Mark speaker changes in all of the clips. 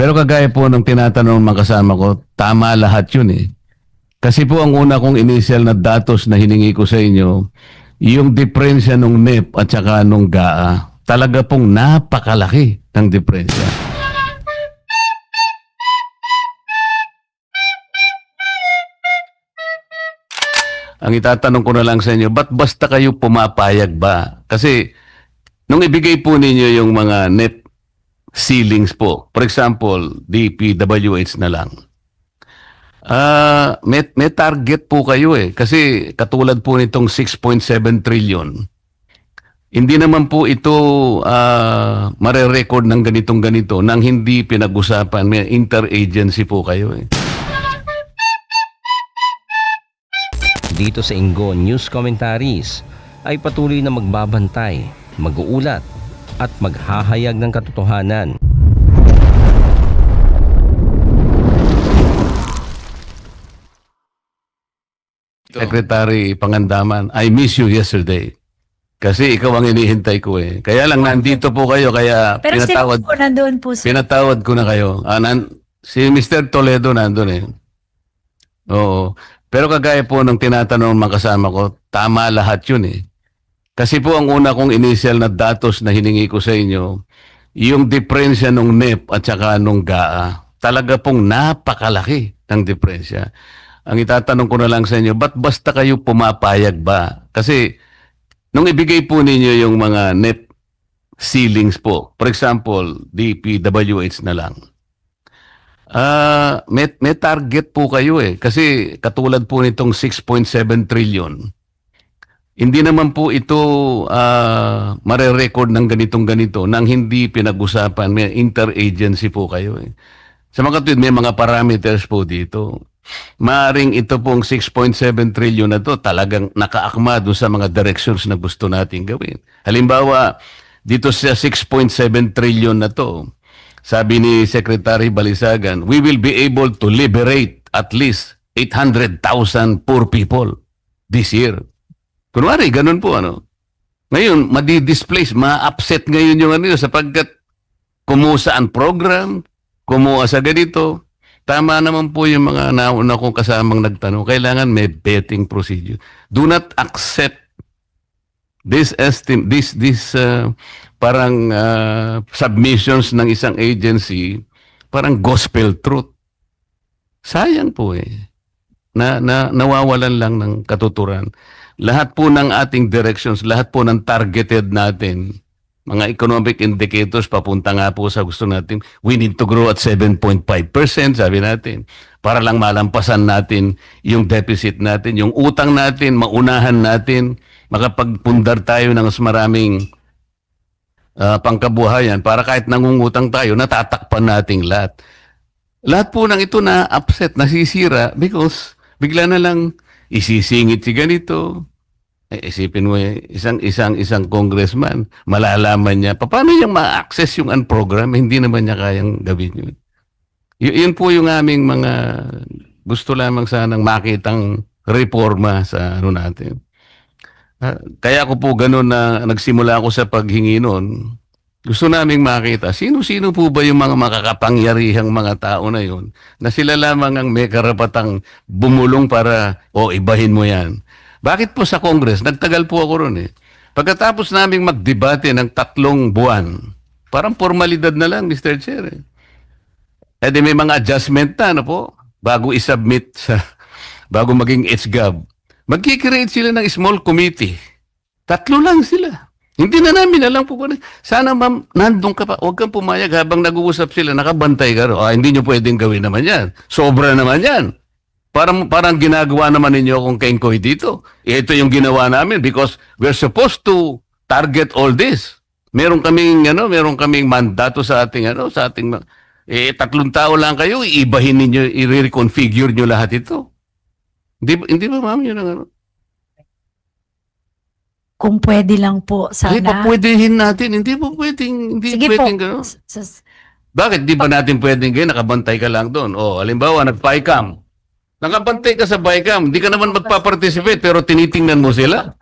Speaker 1: Pero kagaya po ng tinatanong ng mga kasama ko, tama lahat yun eh. Kasi po ang una kong initial na datos na hiningi ko sa inyo, yung diferensya ng NEP at saka nung GAA, talaga pong napakalaki ng diferensya. Ang itatanong ko na lang sa inyo, ba't basta kayo pumapayag ba? Kasi nung ibigay po ninyo yung mga net ceilings po, for example, DPWH na lang, Ah, may, may target po kayo eh. Kasi katulad po nitong 6.7 trillion, hindi naman po ito ah, mare-record ng ganitong ganito nang hindi pinag-usapan. May interagency po kayo eh.
Speaker 2: Dito sa Ingo News Commentaries ay patuloy na magbabantay, mag-uulat at maghahayag ng katotohanan.
Speaker 1: Secretary Pangandaman, I miss you yesterday. Kasi ikaw ang inihintay ko eh. Kaya lang nandito po kayo, kaya
Speaker 3: Pero
Speaker 1: pinatawad,
Speaker 3: sino po nandoon po sa...
Speaker 1: pinatawad ko na kayo. Ah, nan- si Mr. Toledo nandun eh. Oo. Pero kagaya po ng tinatanong ng mga kasama ko, tama lahat yun eh. Kasi po ang una kong initial na datos na hiningi ko sa inyo, yung diferensya ng NEP at saka nung GAA, talaga pong napakalaki ng diferensya. Ang itatanong ko na lang sa inyo, ba't basta kayo pumapayag ba? Kasi nung ibigay po ninyo yung mga net ceilings po, for example, DPWH na lang, Ah, may, may target po kayo eh. Kasi katulad po nitong 6.7 trillion, hindi naman po ito ah, mare-record ng ganitong ganito nang hindi pinag-usapan. May interagency po kayo eh. Sa mga kapatid, may mga parameters po dito. Maaring ito pong 6.7 trillion na to talagang nakaakma doon sa mga directions na gusto nating gawin. Halimbawa, dito sa 6.7 trillion na to, sabi ni Secretary Balisagan, we will be able to liberate at least 800,000 poor people this year. Kunwari, ganun po ano. Ngayon, madi-displace, ma-upset ngayon yung ano sapagkat kumuha ang program, kumuha sa ganito. Tama naman po yung mga nauna kong kasamang nagtanong. Kailangan may betting procedure. Do not accept this estim this this uh, parang uh, submissions ng isang agency parang gospel truth. Sayang po eh. Na, na nawawalan lang ng katuturan. Lahat po ng ating directions, lahat po ng targeted natin, mga economic indicators papunta nga po sa gusto natin. We need to grow at 7.5%, sabi natin. Para lang malampasan natin yung deficit natin, yung utang natin, maunahan natin, makapagpundar tayo ng mas maraming ah, pangkabuhayan para kahit nangungutang tayo, natatakpan nating lahat. Lahat po ng ito na upset, nasisira because bigla na lang isisingit si ganito. Eh, isipin mo, eh, isang, isang, isang congressman, malalaman niya, pa- paano niya ma-access yung unprogram? Hindi naman niya kayang gawin yun. Y- yun po yung aming mga gusto lamang sanang makitang reforma sa ano natin. Ah, Kaya ako po ganun na nagsimula ako sa paghingi noon. Gusto naming makita, sino-sino po ba yung mga makakapangyarihang mga tao na yun na sila lamang ang may karapatang bumulong para, o ibahin mo yan. Bakit po sa Congress? Nagtagal po ako ron eh. Pagkatapos naming magdebate ng tatlong buwan, parang formalidad na lang, Mr. Chair. Eh. Eh di may mga adjustment na, ano po, bago isubmit sa, bago maging HGAB. Magkikreate sila ng small committee. Tatlo lang sila. Hindi na namin alam po ano. Sana ma'am, nandun ka pa. Huwag kang pumayag habang nag-uusap sila. Nakabantay ka. ro. Ah, hindi nyo pwedeng gawin naman yan. Sobra naman yan. Parang, parang ginagawa naman ninyo akong kengkoy dito. Ito yung ginawa namin because we're supposed to target all this. Meron kaming, ano, meron kaming mandato sa ating, ano, sa ating, eh, tatlong tao lang kayo, iibahin ninyo, i-reconfigure nyo lahat ito. Hindi, hindi ba, ma'am, yun ang ano?
Speaker 3: Kung pwede lang po, sana.
Speaker 1: papwedeihin natin. Hindi po pwedeng, hindi
Speaker 3: Sige po.
Speaker 1: pwedeng
Speaker 3: s-
Speaker 1: Bakit di ba natin pwedeng gano'n? Nakabantay ka lang doon. O, halimbawa, nag-PICAM. Nakabantay ka sa PICAM. Hindi ka naman magpa-participate pero tinitingnan mo sila.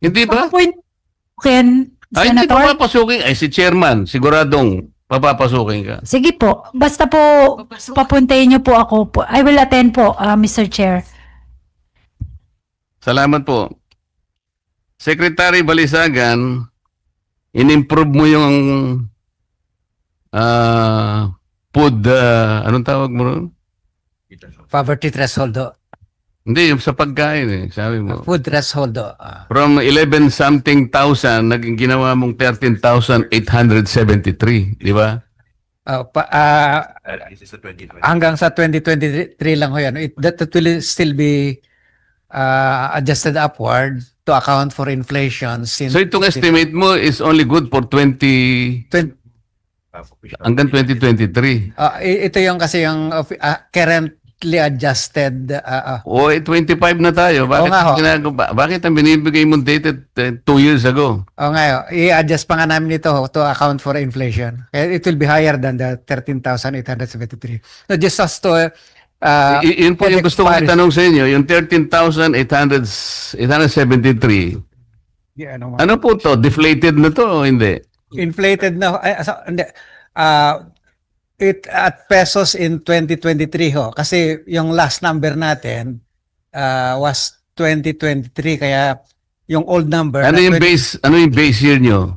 Speaker 1: Hindi ba?
Speaker 3: Baka po yun, Ken,
Speaker 1: Ay, hindi
Speaker 3: Senator,
Speaker 1: pa papasukin. Ay, si chairman, siguradong papapasukin ka.
Speaker 3: Sige po. Basta po, papuntayin niyo po ako po. I will attend po, ah, Mr. Chair.
Speaker 1: Salamat po. Secretary Balisagan, in-improve mo yung ah, food, ah, anong tawag mo ron?
Speaker 4: Poverty threshold, oh.
Speaker 1: Hindi, yung sa pagkain eh, sabi mo.
Speaker 4: food threshold. oh. Ah.
Speaker 1: From 11 something thousand, naging ginawa mong 13,873, di ba?
Speaker 4: Ah, pa, ah, hanggang sa 2023 lang ho yan. It, that, that will still be ah, adjusted upward to account for inflation since
Speaker 1: So itong estimate mo is only good for 20
Speaker 4: Twen-
Speaker 1: hanggang 2023.
Speaker 4: ah, i- ito yung kasi yung of- ah, currently adjusted ah, ah,
Speaker 1: O eh, 25 na tayo. Bakit,
Speaker 4: Oo nga ho.
Speaker 1: ginagawa- bakit ang binibigay mong dated 2 years ago?
Speaker 4: Oh, ngayon, i-adjust pa nga namin ito to account for inflation. Kaya it will be higher than the 13,873. So just as to uh,
Speaker 1: I- yun po yung gusto kong itanong sa inyo, yung 13,873.
Speaker 4: yeah, ano,
Speaker 1: Ano po to? Deflated na to o hindi?
Speaker 4: inflated na ay, so, hindi Ah, it at pesos in 2023 ho kasi yung last number natin ah, was 2023 kaya yung old number
Speaker 1: Ano
Speaker 4: na
Speaker 1: yung
Speaker 4: 20
Speaker 1: base, ano yung base year nyo?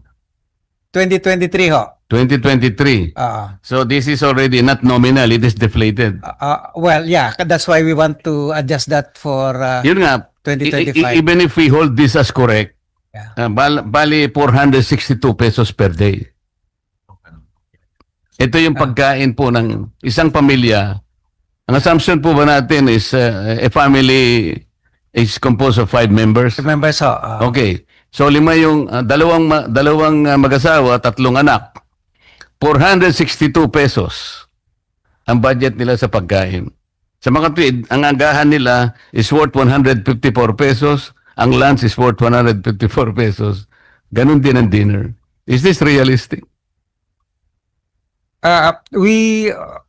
Speaker 4: 2023 ho
Speaker 1: 2023.
Speaker 4: Ah,
Speaker 1: So this is already not nominal, it is deflated.
Speaker 4: ah, ah, well yeah that's why we want to adjust that for ah,
Speaker 1: Yun nga, I-
Speaker 4: 2025
Speaker 1: I- even if we hold this as correct,
Speaker 4: Yeah.
Speaker 1: uh, bal- bali 462 pesos per day. Ito yung
Speaker 4: Ah.
Speaker 1: pagkain po ng isang pamilya. Ang assumption po ba natin is uh, a family is composed of five members?
Speaker 4: remember so ah,
Speaker 1: Okay. So lima yung uh, dalawang ma- dalawang uh, mag-asawa, tatlong anak. 462 pesos ang budget nila sa pagkain. Sa mga tweed, ang agahan nila is worth 154 pesos, ang lunch is worth 154 pesos. Ganon din ang dinner. Is this realistic?
Speaker 4: Uh, we uh,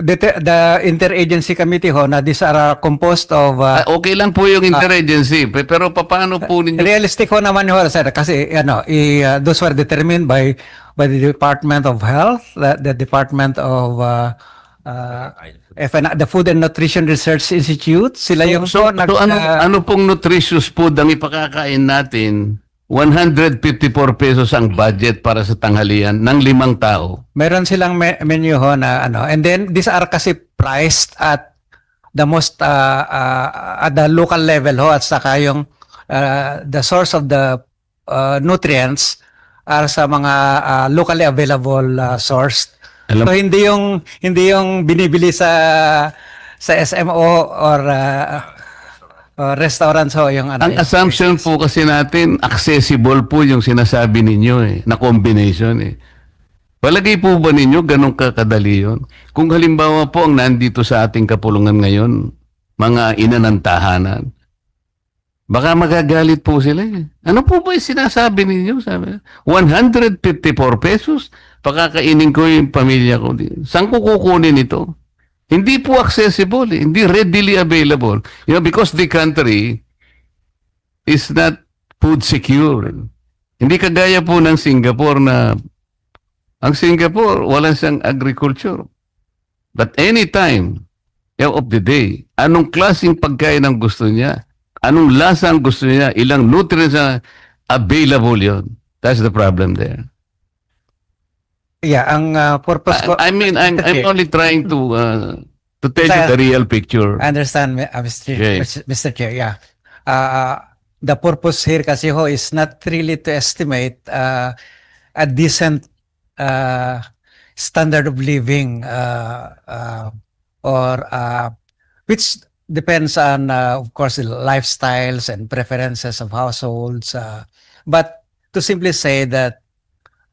Speaker 4: the, the interagency committee ho na these are uh, composed of uh,
Speaker 1: Ah, okay lang po yung interagency, pe- pero paano po ninyo?
Speaker 4: realistic ho naman ho sir kasi ano i, uh, those were determined by by the Department of Health the, the Department of uh, uh, FN the Food and Nutrition Research Institute sila yung
Speaker 1: So,
Speaker 4: po nag
Speaker 1: so ano,
Speaker 4: uh,
Speaker 1: ano pong nutritious food ang ipakakain natin? 154 pesos ang budget para sa tanghalian ng limang tao.
Speaker 4: meron silang me- menu ho na ano and then these are kasi priced at the most uh, uh, at the local level ho at saka yung uh, the source of the uh, nutrients are sa mga uh, locally available uh, source
Speaker 1: Alam-
Speaker 4: so hindi yung hindi yung binibili sa sa SMO or uh, or restaurants ho yung ano
Speaker 1: Ang assumption po kasi natin, accessible po yung sinasabi ninyo eh, na combination eh. Palagay po ba ninyo ganun kakadali yun? Kung halimbawa po ang nandito sa ating kapulungan ngayon, mga ina ng tahanan, baka magagalit po sila eh. Ano po ba yung sinasabi ninyo? Sabi, 154 pesos, pakakainin ko yung pamilya ko. Saan ko kukunin ito? Hindi po accessible, hindi readily available. You know, because the country is not food secure. Hindi kagaya po ng Singapore na ang Singapore wala siyang agriculture. But anytime yeah, of the day, anong klaseng pagkain ang gusto niya? Anong lasa ang gusto niya? Ilang nutrients na available yon. That's the problem there.
Speaker 4: Yeah ang uh, purpose ko
Speaker 1: I, I mean, I'm, I'm
Speaker 4: Okay.
Speaker 1: only trying to uh, to tell you the real picture.
Speaker 4: I understand, uh, Mr.
Speaker 1: Okay.
Speaker 4: Mr. Chair. Yeah. Uh, the purpose here kasi ho is not really to estimate uh, a decent uh, standard of living uh, uh, or uh, which depends on, uh, of course, the lifestyles and preferences of households. Uh, but to simply say that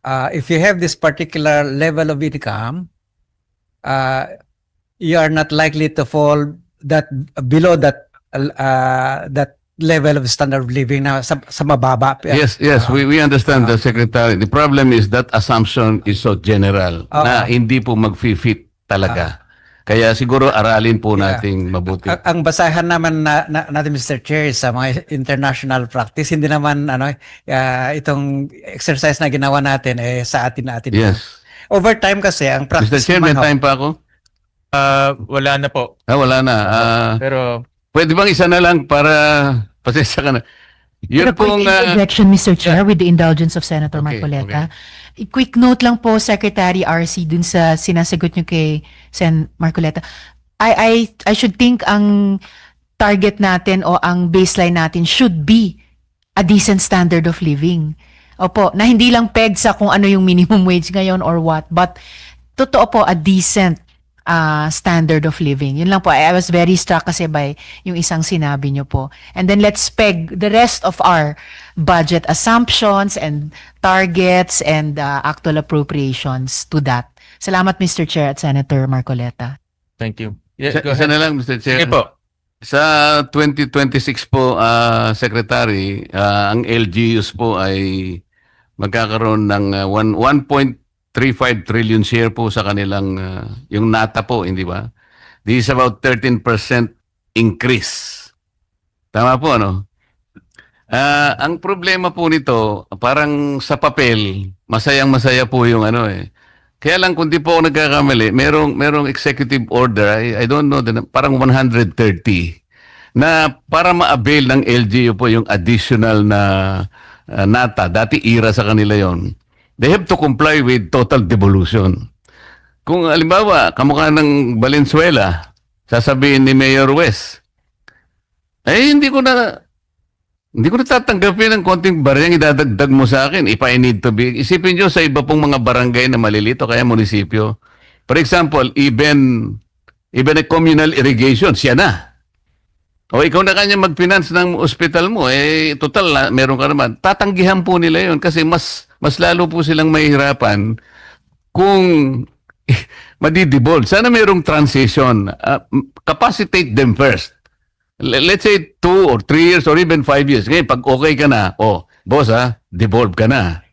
Speaker 4: uh, if you have this particular level of income, uh, you are not likely to fall that below that uh, that level of standard of living na sa, sa mababa.
Speaker 1: Yes, yes, we, we understand the secretary. The problem is that assumption is so general na
Speaker 4: Oo.
Speaker 1: hindi po mag-fit talaga. Kaya siguro aralin po
Speaker 4: Yeah.
Speaker 1: nating mabuti.
Speaker 4: Ang, ang basahan naman na, na, natin Mr. Chair sa mga international practice hindi naman ano uh, itong exercise na ginawa natin eh sa atin natin.
Speaker 1: Yes.
Speaker 4: over time kasi ang
Speaker 1: Mr.
Speaker 4: practice
Speaker 1: Chair, may
Speaker 4: ho-
Speaker 1: time pa ako?
Speaker 5: Ah, wala na po.
Speaker 1: Ah, wala na. Ah,
Speaker 5: Pero
Speaker 1: pwede bang isa na lang para pasensya ka na. Yun
Speaker 6: Pero quick
Speaker 1: pong...
Speaker 6: interjection, Mr. Chair, with the indulgence of Senator
Speaker 1: Okay,
Speaker 6: Marcoleta. Quick note lang po, Secretary RC, dun sa sinasagot nyo kay Sen Marcoleta. I, I, I should think ang target natin o ang baseline natin should be a decent standard of living. Opo, na hindi lang peg sa kung ano yung minimum wage ngayon or what, but totoo po, a decent uh, standard of living. Yun lang po. I, was very struck kasi by yung isang sinabi nyo po. And then let's peg the rest of our budget assumptions and targets and uh, actual appropriations to that. Salamat Mr. Chair at Senator Marcoleta.
Speaker 5: Thank you. Yeah, go ahead.
Speaker 1: Isa lang Mr. Chair.
Speaker 5: Sige po.
Speaker 1: Sa 2026 po, uh, Secretary, uh, ang LGUs po ay magkakaroon ng uh, 1.2 3.5 trillion share po sa kanilang uh, yung nata po, hindi ba? This is about 13% increase. Tama po, ano? Uh, ang problema po nito, parang sa papel, masayang-masaya po yung ano eh. Kaya lang kung di po ako nagkakamali, merong, merong executive order, I, I don't know, parang 130 na para ma-avail ng LGU po yung additional na uh, nata. Dati IRA sa kanila yon They have to comply with total devolution. Kung alimbawa, kamukha ng Valenzuela, sasabihin ni Mayor West, eh hindi ko na hindi ko natatanggapin ang konting barang idadagdag mo sa akin if I need to be. Isipin nyo sa iba pong mga barangay na malilito kaya munisipyo. For example, even even a communal irrigation, siya na. O ikaw na kanya mag-finance ng ospital mo, eh total na meron ka naman. Tatanggihan po nila yon kasi mas mas lalo po silang mahihirapan kung madidibold. Sana merong transition. Uh, capacitate them first. L- let's say two or three years or even five years. Ngayon, pag okay ka na, oh, boss ha, devolve ka na.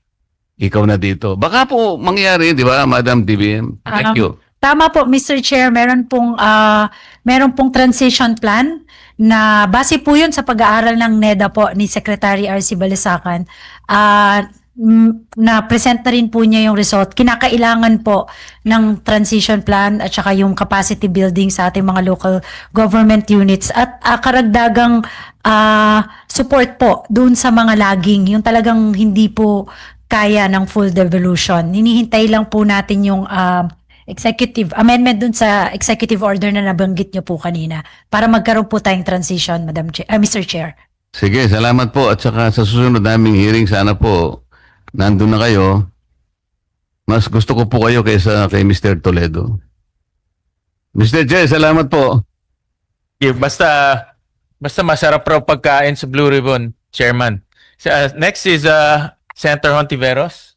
Speaker 1: Ikaw na dito. Baka po mangyari, di ba, Madam DBM? Thank
Speaker 3: Um,
Speaker 1: you.
Speaker 3: Tama po, Mr. Chair, meron pong ah, meron pong transition plan na base po 'yun sa pag-aaral ng NEDA po ni Secretary RC Balisacan. Ah, mm, na present na rin po niya yung result. Kinakailangan po ng transition plan at saka yung capacity building sa ating mga local government units at ah, karagdagang ah, support po doon sa mga laging, yung talagang hindi po kaya ng full devolution. Hinihintay lang po natin yung ah, executive amendment dun sa executive order na nabanggit niyo po kanina para magkaroon po tayong transition, Madam Chair, ah, Mr. Chair.
Speaker 1: Sige, salamat po. At saka sa susunod naming hearing, sana po nandun na kayo. Mas gusto ko po kayo kaysa kay Mr. Toledo. Mr. Chair, salamat po.
Speaker 5: Yeah, basta basta masarap raw pagkain sa Blue Ribbon, Chairman. Sa- next is uh, Senator Hontiveros.